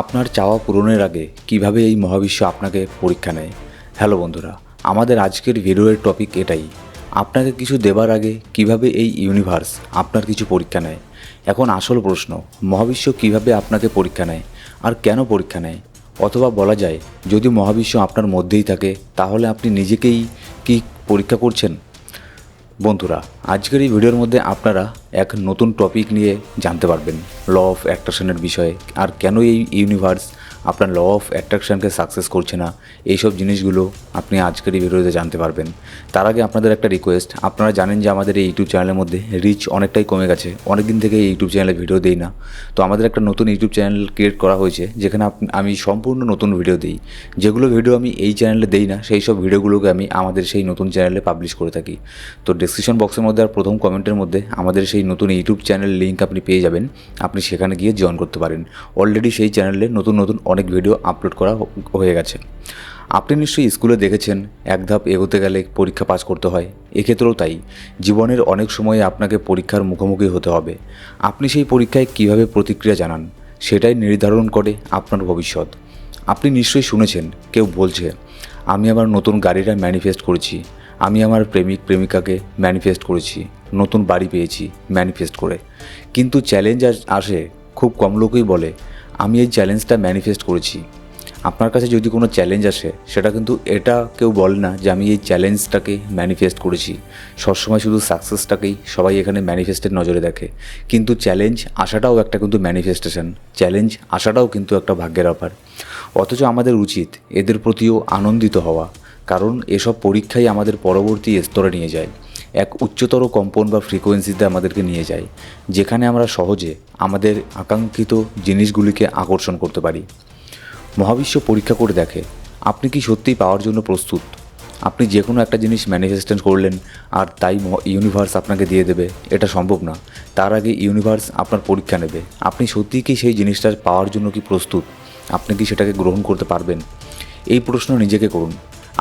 আপনার চাওয়া পূরণের আগে কীভাবে এই মহাবিশ্ব আপনাকে পরীক্ষা নেয়? হ্যালো বন্ধুরা, আমাদের আজকের ভিডিওর টপিক এটাই। আপনাকে কিছু দেবার আগে কীভাবে এই ইউনিভার্স আপনার কিছু পরীক্ষা নেয়? এখন আসল প্রশ্ন, মহাবিশ্ব কীভাবে আপনাকে পরীক্ষা নেয় আর কেন পরীক্ষা নেয়? অথবা বলা যায়, যদি মহাবিশ্ব আপনার মধ্যেই থাকে, তাহলে আপনি নিজেকেই কি পরীক্ষা করছেন? বন্ধুরা, আজকের এই ভিডিওর মধ্যে আপনারা এক নতুন টপিক নিয়ে জানতে পারবেন ল অফ অ্যাট্রাকশনের বিষয়ে, আর কেন এই ইউনিভার্স আপনার ল অফ অ্যাট্রাকশনকে সাকসেস করছে না, এইসব জিনিসগুলো আপনি আজকের এই ভিডিওতে জানতে পারবেন। তার আগে আপনাদের একটা রিকোয়েস্ট আপনারা জানেন যে আমাদের এই ইউটিউব চ্যানেলের মধ্যে রিচ অনেকটাই কমে গেছে। অনেক দিন থেকে এই ইউটিউব চ্যানেলে ভিডিও দিই না। তো আমাদের একটা নতুন ইউটিউব চ্যানেল ক্রিয়েট করা হয়েছে, যেখানে আমি সম্পূর্ণ নতুন ভিডিও দিই। যেগুলো ভিডিও আমি এই চ্যানেলে দেই না, সেই সব ভিডিওগুলোকে আমি আমাদের সেই নতুন চ্যানেলে পাবলিশ করে থাকি। তো ডেসক্রিপশন বক্সের মধ্যে আর প্রথম কমেন্টের মধ্যে আমাদের সেই নতুন ইউটিউব চ্যানেল লিঙ্ক আপনি পেয়ে যাবেন। আপনি সেখানে গিয়ে জয়েন করতে পারেন। অলরেডি সেই চ্যানেলে নতুন নতুন অনেক ভিডিও আপলোড করা হয়ে গেছে। আপনি নিশ্চয়ই স্কুলে দেখেছেন, এক ধাপ এগোতে গেলে পরীক্ষা পাস করতে হয়। এক্ষেত্রেও তাই। জীবনের অনেক সময় আপনাকে পরীক্ষার মুখোমুখি হতে হবে। আপনি সেই পরীক্ষায় কীভাবে প্রতিক্রিয়া জানান, সেটাই নির্ধারণ করে আপনার ভবিষ্যৎ। আপনি নিশ্চয়ই শুনেছেন, কেউ বলছে, আমি আমার নতুন গাড়িটা ম্যানিফেস্ট করেছি। আমি আমার প্রেমিক প্রেমিকাকে ম্যানিফেস্ট করেছি। নতুন বাড়ি পেয়েছি ম্যানিফেস্ট করে। কিন্তু চ্যালেঞ্জ আসে, খুব কম লোকই বলে আমি এই চ্যালেঞ্জটা ম্যানিফেস্ট করেছি। আপনার কাছে যদি কোনো চ্যালেঞ্জ আসে, সেটা কিন্তু এটা কেউ বলে না যে আমি এই চ্যালেঞ্জটাকে ম্যানিফেস্ট করেছি। সবসময় শুধু সাকসেসটাকেই সবাই এখানে ম্যানিফেস্টের নজরে দেখে। কিন্তু চ্যালেঞ্জ আসাটাও একটা কিন্তু ম্যানিফেস্টেশন চ্যালেঞ্জ আসাটাও কিন্তু একটা ভাগ্যের ব্যাপার অথচ আমাদের উচিত এদের প্রতিও আনন্দিত হওয়া। কারণ এসব পরীক্ষাই আমাদের পরবর্তী স্তরে নিয়ে যায়। এক উচ্চতর কম্পন বা ফ্রিকোয়েন্সিতে আমাদেরকে নিয়ে যায়, যেখানে আমরা সহজে আমাদের আকাঙ্ক্ষিত জিনিসগুলিকে আকর্ষণ করতে পারি। মহাবিশ্ব পরীক্ষা করে দেখে, আপনি কি সত্যিই পাওয়ার জন্য প্রস্তুত? আপনি যে কোনো একটা জিনিস ম্যানিফেস্টেন্ট করলেন আর তাই ইউনিভার্স আপনাকে দিয়ে দেবে, এটা সম্ভব না। তার আগে ইউনিভার্স আপনার পরীক্ষা নেবে। আপনি সত্যিই কি সেই জিনিসটা পাওয়ার জন্য কি প্রস্তুত? আপনি কি সেটাকে গ্রহণ করতে পারবেন? এই প্রশ্ন নিজেকে করুন।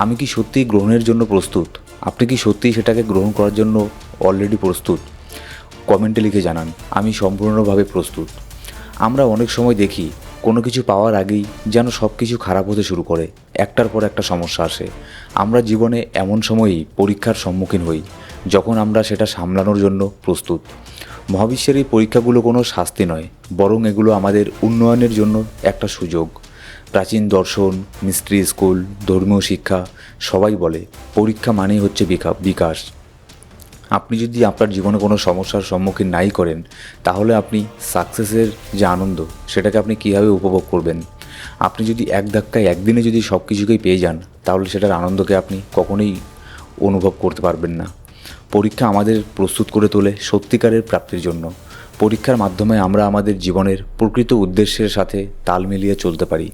আমি কি সত্যিই গ্রহণের জন্য প্রস্তুত? আপনি কি সত্যিই সেটাকে গ্রহণ করার জন্য অলরেডি প্রস্তুত? কমেন্টে লিখে জানান, আমি সম্পূর্ণভাবে প্রস্তুত। আমরা অনেক সময় দেখি, কোনো কিছু পাওয়ার আগেই যেন সব কিছু খারাপ হতে শুরু করে, একটার পর একটা সমস্যা আসে। আমরা জীবনে এমন সময়ই পরীক্ষার সম্মুখীন হই, যখন আমরা সেটা সামলানোর জন্য প্রস্তুত। মহাবিশ্বের এই পরীক্ষাগুলো কোনো শাস্তি নয়, বরং এগুলো আমাদের উন্নয়নের জন্য একটা সুযোগ। প্রাচীন দর্শন মিস্ট্রি স্কুল, ধর্মীয় শিক্ষা, সবাই বলে পরীক্ষা মানেই হচ্ছে বিকা- বিকাশ। আপনি যদি আপনার জীবনে কোনো সমস্যার সম্মুখীন নাই করেন, তাহলে আপনি সাকসেসের যে আনন্দ, সেটাকে আপনি কীভাবে উপভোগ করবেন? আপনি যদি এক ধাক্কায় একদিনে যদি সব কিছুকেই পেয়ে যান, তাহলে সেটার আনন্দকে আপনি কখনোই অনুভব করতে পারবেন না। পরীক্ষা আমাদের প্রস্তুত করে তোলে সত্যিকারের প্রাপ্তির জন্য। পরীক্ষার মাধ্যমে আমরা আমাদের জীবনের প্রকৃত উদ্দেশ্যের সাথে তাল মিলিয়ে চলতে পারি।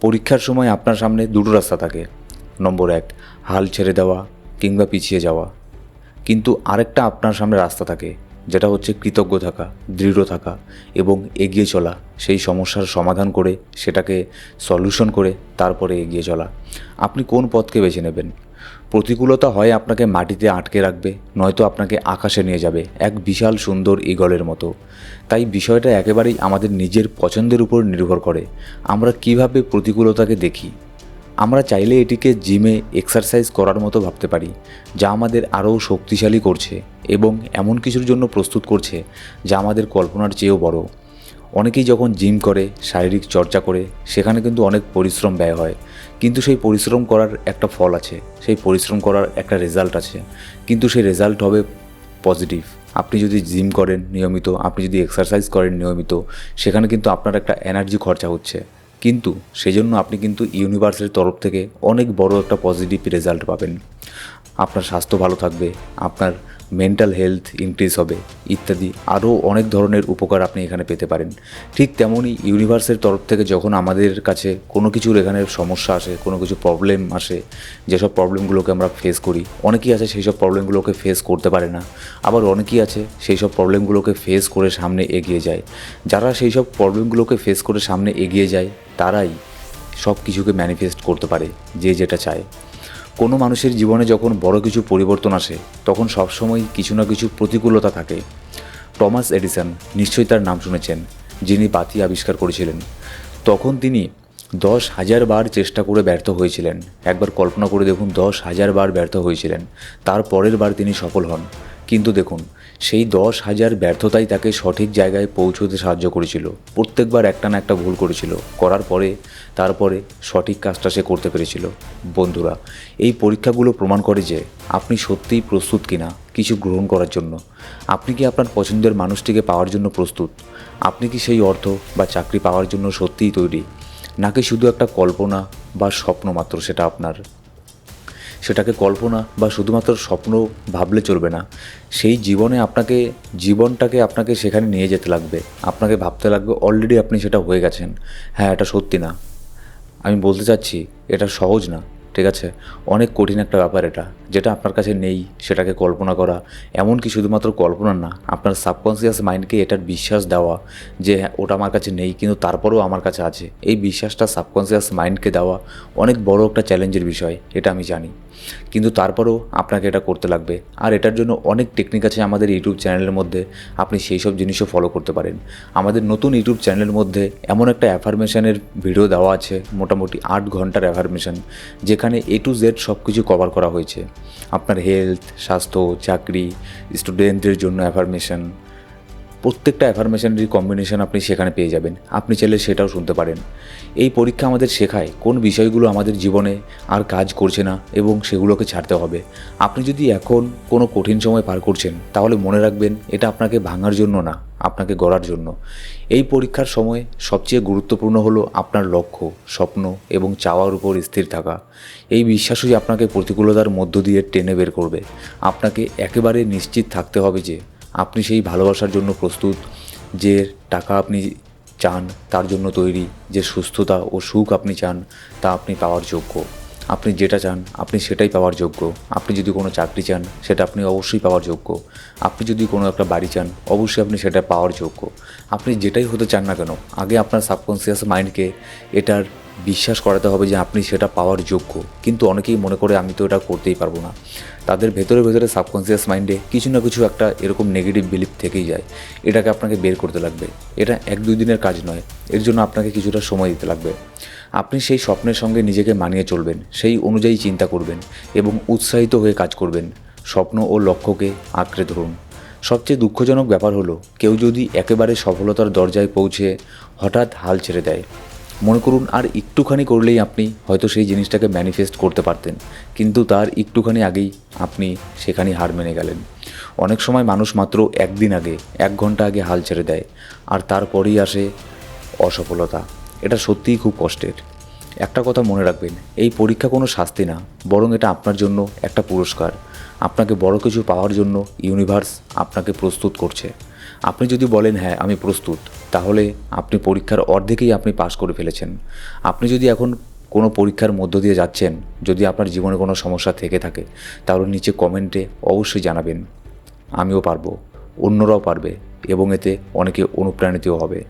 পরীক্ষার সময় আপনার সামনে দুটো রাস্তা থাকে। নম্বর এক, হাল ছেড়ে দেওয়া কিংবা পিছিয়ে যাওয়া। কিন্তু আরেকটা আপনার সামনে রাস্তা থাকে, যেটা হচ্ছে কৃতজ্ঞ থাকা, দৃঢ় থাকা এবং এগিয়ে চলা। সেই সমস্যার সমাধান করে সেটাকে সলিউশন করে তারপরে এগিয়ে চলা। আপনি কোন পথকে বেছে নেবেন? প্রতিকূলতা হয় আপনাকে মাটিতে আটকে রাখবে, নয়তো আপনাকে আকাশে নিয়ে যাবে, এক বিশাল সুন্দর ইগলের মতো। তাই বিষয়টা একেবারেই আমাদের নিজের পছন্দের উপর নির্ভর করে। আমরা কীভাবে প্রতিকূলতাকে দেখি? আমরা চাইলে এটিকে জিমে এক্সারসাইজ করার মতো ভাবতে পারি, যা আমাদের আরও শক্তিশালী করছে এবং এমন কিছুর জন্য প্রস্তুত করছে, যা আমাদের কল্পনার চেয়েও বড়। অনেকেই যখন জিম করে, শারীরিক চর্চা করে, সেখানে কিন্তু অনেক পরিশ্রম ব্যয় হয়। কিন্তু সেই পরিশ্রম করার একটা ফল আছে, সেই পরিশ্রম করার একটা রেজাল্ট আছে। কিন্তু সেই রেজাল্ট হবে পজিটিভ আপনি যদি জিম করেন নিয়মিত, আপনি যদি এক্সারসাইজ করেন নিয়মিত, সেখানে কিন্তু আপনার একটা এনার্জি খরচা হচ্ছে। কিন্তু সেজন্য আপনি কিন্তু ইউনিভার্সের তরফ থেকে অনেক বড় একটা পজিটিভ রেজাল্ট পাবেন। আপনার স্বাস্থ্য ভালো থাকবে, আপনার মেন্টাল হেলথ ইনক্রিজ হবে, ইত্যাদি আরও অনেক ধরনের উপকার আপনি এখানে পেতে পারেন। ঠিক তেমনই ইউনিভার্সের তরফ থেকে যখন আমাদের কাছে কোনো কিছুর এখানে সমস্যা আসে, কোনো কিছু প্রবলেম আসে, যেসব প্রবলেমগুলোকে আমরা ফেস করি, অনেকেই আছে সেই সব প্রবলেমগুলোকে ফেস করতে পারে না, আবার অনেকেই আছে সেই সব প্রবলেমগুলোকে ফেস করে সামনে এগিয়ে যায়। যারা সেই সব প্রবলেমগুলোকে ফেস করে সামনে এগিয়ে যায়, তারাই সব কিছুকে ম্যানিফেস্ট করতে পারে, যে যেটা চায়। কোনো মানুষের জীবনে যখন বড় কিছু পরিবর্তন আসে, তখন সবসময় কিছু না কিছু প্রতিকূলতা থাকে। টমাস এডিসন নিশ্চয়ই তার নাম শুনেছেন, যিনি বাতি আবিষ্কার করেছিলেন। তখন তিনি দশ হাজার বার চেষ্টা করে ব্যর্থ হয়েছিলেন। একবার কল্পনা করে দেখুন, দশ হাজার বার ব্যর্থ হয়েছিলেন। তার পরের বার তিনি সফল হন। কিন্তু দেখুন, সেই দশ হাজার ব্যর্থতাই তাকে সঠিক জায়গায় পৌঁছতে সাহায্য করেছিল। প্রত্যেকবার একটা না একটা ভুল করেছিল। করার পরে, তারপরে সঠিক কাজটা সে করতে পেরেছিল। বন্ধুরা, এই পরীক্ষাগুলো প্রমাণ করে যে আপনি সত্যিই প্রস্তুত কিনা, কিছু গ্রহণ করার জন্য। আপনি কি আপনার পছন্দের মানুষটিকে পাওয়ার জন্য প্রস্তুত? আপনি কি সেই অর্থ বা চাকরি পাওয়ার জন্য সত্যিই তৈরি? নাকি শুধু একটা কল্পনা বা স্বপ্ন মাত্র সেটা আপনার? সেটাকে কল্পনা বা শুধুমাত্র স্বপ্ন ভাবলে চলবে না। সেই জীবনে আপনাকে, জীবনটাকে আপনাকে সেখানে নিয়ে যেতে লাগবে। আপনাকে ভাবতে লাগবে অলরেডি আপনি সেটা হয়ে গেছেন। হ্যাঁ এটা সত্যি না। আমি বলতে চাচ্ছি, এটা সহজ না। ঠিক আছে? অনেক কঠিন একটা ব্যাপার এটা। যেটা আপনার কাছে নেই, সেটাকে কল্পনা করা। এমনকি শুধুমাত্র কল্পনা না, আপনার সাবকনসিয়াস মাইন্ডকে এটার বিশ্বাস দেওয়া যে হ্যাঁ ওটা আমার কাছে নেই, কিন্তু তারপরেও আমার কাছে আছে। এই বিশ্বাসটা সাবকনসিয়াস মাইন্ডকে দেওয়া অনেক বড় একটা চ্যালেঞ্জের বিষয়, এটা আমি জানি। কিন্তু তারপরেও আপনাকে এটা করতে লাগবে। আর এটার জন্য অনেক টেকনিক আছে আমাদের ইউটিউব চ্যানেলের মধ্যে, আপনি সেই সব জিনিসও ফলো করতে পারেন। আমাদের নতুন ইউটিউব চ্যানেলের মধ্যে এমন একটা অ্যাফার্মেশনের ভিডিও দেওয়া আছে, মোটামুটি আট ঘণ্টার অ্যাফার্মেশন যেখানে এ টু জেড সব কিছু কভার করা হয়েছে। আপনার হেলথ স্বাস্থ্য, চাকরি স্টুডেন্টদের জন্য অ্যাফার্মেশন প্রত্যেকটা অ্যাফার্মেশনের কম্বিনেশন আপনি সেখানে পেয়ে যাবেন। আপনি চাইলে সেটাও শুনতে পারেন। এই পরীক্ষা আমাদের শেখায় কোন বিষয়গুলো আমাদের জীবনে আর কাজ করছে না এবং সেগুলোকে ছাড়তে হবে। আপনি যদি এখন কোনো কঠিন সময় পার করছেন, তাহলে মনে রাখবেন এটা আপনাকে ভাঙার জন্য না, আপনাকে গড়ার জন্য। এই পরীক্ষার সময় সবচেয়ে গুরুত্বপূর্ণ হলো আপনার লক্ষ্য, স্বপ্ন এবং চাওয়ার উপর স্থির থাকা। এই বিশ্বাসই আপনাকে প্রতিকূলতার মধ্য দিয়ে টেনে বের করবে। আপনাকে একেবারে নিশ্চিত থাকতে হবে যে আপনি সেই ভালোবাসার জন্য প্রস্তুত, যে টাকা আপনি চান তার জন্য তৈরি, যে সুস্থতা ও সুখ আপনি চান তা আপনি পাওয়ার যোগ্য। আপনি যেটা চান, আপনি সেটাই পাওয়ার যোগ্য। আপনি যদি কোনো চাকরি চান, সেটা আপনি অবশ্যই পাওয়ার যোগ্য। আপনি যদি কোনো একটা বাড়ি চান, অবশ্যই আপনি সেটা পাওয়ার যোগ্য। আপনি যেটাই হতে চান না কেন, আগে আপনার সাবকনসিয়াস মাইন্ডকে এটার বিশ্বাস করাতে হবে যে আপনি সেটা পাওয়ার যোগ্য। কিন্তু অনেকেই মনে করে আমি তো এটা করতেই পারব না। তাদের ভেতরে ভেতরে সাবকনসিয়াস মাইন্ডে কিছু না কিছু একটা এরকম নেগেটিভ বিলিফ থেকেই যায়। এটাকে আপনাকে বের করতে লাগবে। এটা এক দুই দিনের কাজ নয়। এর জন্য আপনাকে কিছুটা সময় দিতে লাগবে। আপনি সেই স্বপ্নের সঙ্গে নিজেকে মানিয়ে চলবেন। সেই অনুযায়ী চিন্তা করবেন এবং উৎসাহিত হয়ে কাজ করবেন। স্বপ্ন ও লক্ষ্যকে আঁকড়ে ধরুন। সবচেয়ে দুঃখজনক ব্যাপার হলো, কেউ যদি একেবারে সফলতার দরজায় পৌঁছে হঠাৎ হাল ছেড়ে দেয়। মনে করুন, আর একটুখানি করলেই আপনি হয়তো সেই জিনিসটাকে ম্যানিফেস্ট করতে পারতেন। কিন্তু তার একটুখানি আগেই আপনি সেখানে হার মেনে গেলেন। অনেক সময় মানুষ মাত্র একদিন আগে, এক ঘণ্টা আগে হাল ছেড়ে দেয়, আর তারপরেই আসে অসফলতা। এটা সত্যিই খুব কষ্টের। একটা কথা মনে রাখবেন, এই পরীক্ষা কোনো শাস্তি না, বরং এটা আপনার জন্য একটা পুরস্কার। আপনাকে বড় কিছু পাওয়ার জন্য ইউনিভার্স আপনাকে প্রস্তুত করছে। আপনি যদি বলেন হ্যাঁ আমি প্রস্তুত। তাহলে আপনি পরীক্ষার অর্ধেকেই আপনি পাশ করে ফেলেছেন। আপনি যদি এখন কোনো পরীক্ষার মধ্য দিয়ে যাচ্ছেন, যদি আপনার জীবনে কোনো সমস্যা থেকে থাকে, তাহলে নিচে কমেন্টে অবশ্যই জানাবেন। আমিও পারব, অন্যরাও পারবে এবং এতে অনেকে অনুপ্রাণিতও হবে।